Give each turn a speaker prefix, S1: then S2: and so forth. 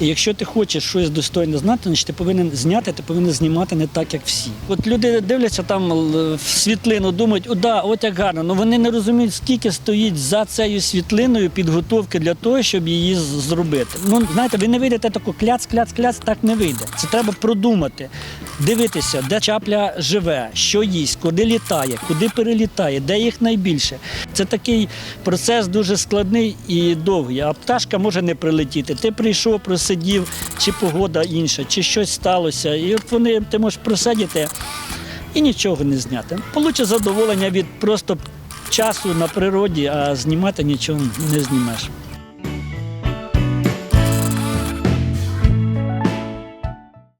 S1: І якщо ти хочеш щось достойне знати, значить ти повинен зняти, ти повинен знімати не так, як всі. От люди дивляться там в світлину, думають, о, да, от як гарно. але вони не розуміють, скільки стоїть за цією світлиною підготовки для того, щоб її зробити. Ну, знаєте, ви не вийдете таку кляц, кляц, кляц, так не вийде. Це треба продумати, дивитися, де чапля живе, що їсть, куди літає, куди перелітає, де їх найбільше. Це такий процес дуже складний і довгий. А пташка може не прилетіти. Ти прийшов, просидів, чи погода інша, чи щось сталося. І от вони ти можеш просидіти і нічого не зняти. Получиш задоволення від просто часу на природі, а знімати нічого не знімеш.